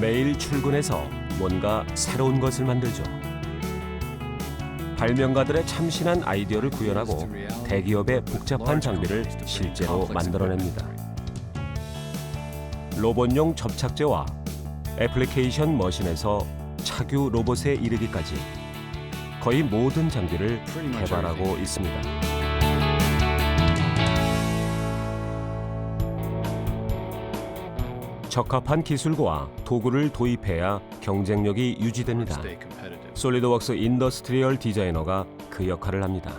매일 출근해서 뭔가 새로운 것을 만들죠. 발명가들의 참신한 아이디어를 구현하고 대기업의 복잡한 장비를 실제로 만들어냅니다. 로봇용 접착제와 애플리케이션 머신에서 착유 로봇에 이르기까지 거의 모든 장비를 개발하고 있습니다. 적합한 기술과 도구를 도입해야 경쟁력이 유지됩니다. 솔리드웍스 인더스트리얼 디자이너가 그 역할을 합니다.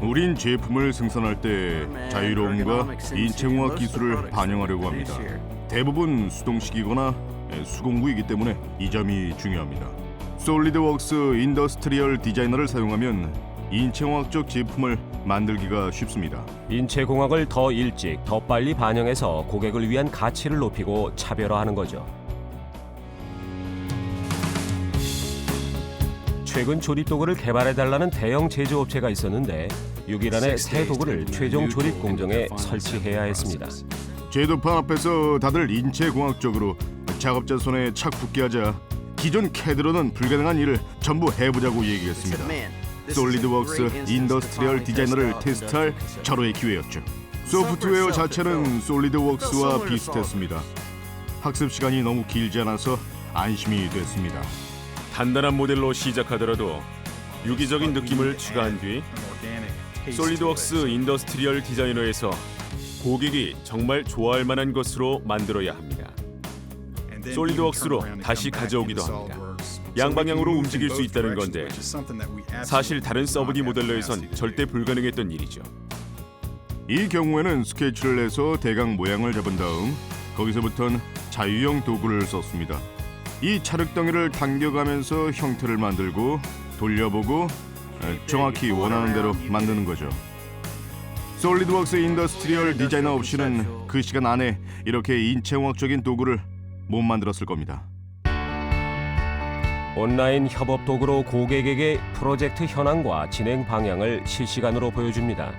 우린 제품을 생산할 때 자유로움과 인체공학 기술을 반영하려고 합니다. 대부분 수동식이거나 수공구이기 때문에 이 점이 중요합니다. 솔리드웍스 인더스트리얼 디자이너를 사용하면 인체공학적 제품을 만들기가 쉽습니다. 인체공학을 더 일찍, 더 빨리 반영해서 고객을 위한 가치를 높이고 차별화하는 거죠. 최근 조립 도구를 개발해 달라는 대형 제조업체가 있었는데 6일 안에 새 도구를 최종 조립 공정에 설치해야 했습니다. 제도판 앞에서 다들 인체공학적으로 작업자 손에 착 붙게 하자 기존 캐드로는 불가능한 일을 전부 해보자고 얘기했습니다. 솔리드웍스 인더스트리얼 디자이너를 테스트할 절호의 기회였죠. 소프트웨어 자체는 솔리드웍스와 비슷했습니다. 학습 시간이 너무 길지 않아서 안심이 됐습니다. 단단한 모델로 시작하더라도 유기적인 느낌을 추가한 뒤 솔리드웍스 인더스트리얼 디자이너에서 고객이 정말 좋아할 만한 것으로 만들어야 합니다. 솔리드웍스로 다시 가져오기도 합니다. 양방향으로 움직일 수 있다는 건데 사실 다른 서브디 모델러에선 절대 불가능했던 일이죠. 이 경우에는 스케치를 내서 대강 모양을 잡은 다음 거기서부터는 자유형 도구를 썼습니다. 이 찰흙덩이를 당겨가면서 형태를 만들고 돌려보고 에, 정확히 원하는 대로 만드는 거죠. 솔리드웍스 인더스트리얼 디자이너 없이는 그 시간 안에 이렇게 인체공학적인 도구를 못 만들었을 겁니다. 온라인 협업 도구로 고객에게 프로젝트 현황과 진행 방향을 실시간으로 보여줍니다.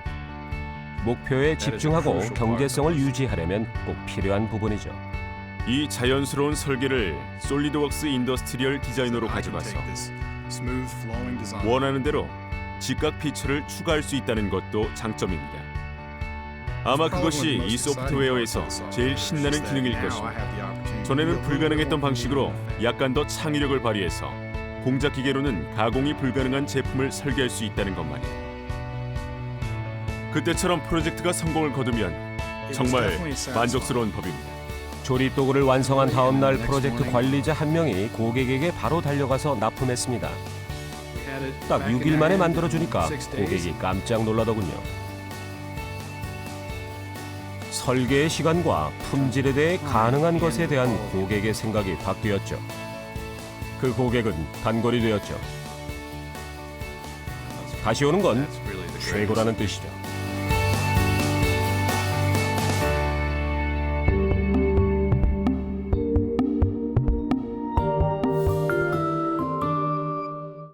목표에 집중하고 경제성을 유지하려면 꼭 필요한 부분이죠. 이 자연스러운 설계를 솔리드웍스 인더스트리얼 디자이너로 가져가서 원하는 대로 직각 피처를 추가할 수 있다는 것도 장점입니다. 아마 그것이 이 소프트웨어에서 제일 신나는 기능일 것입니다. 전에는 불가능했던 방식으로 약간 더 창의력을 발휘해서 공작 기계로는 가공이 불가능한 제품을 설계할 수 있다는 것 말이에요. 그때처럼 프로젝트가 성공을 거두면 정말 만족스러운 법입니다. 조립 도구를 완성한 다음 날 프로젝트 관리자 한 명이 고객에게 바로 달려가서 납품했습니다. 딱 6일 만에 만들어 주니까 고객이 깜짝 놀라더군요. 설계의 시간과 품질에 대해 가능한 것에 대한 고객의 생각이 바뀌었죠. 그 고객은 단골이 되었죠. 다시 오는 건 최고라는 뜻이죠.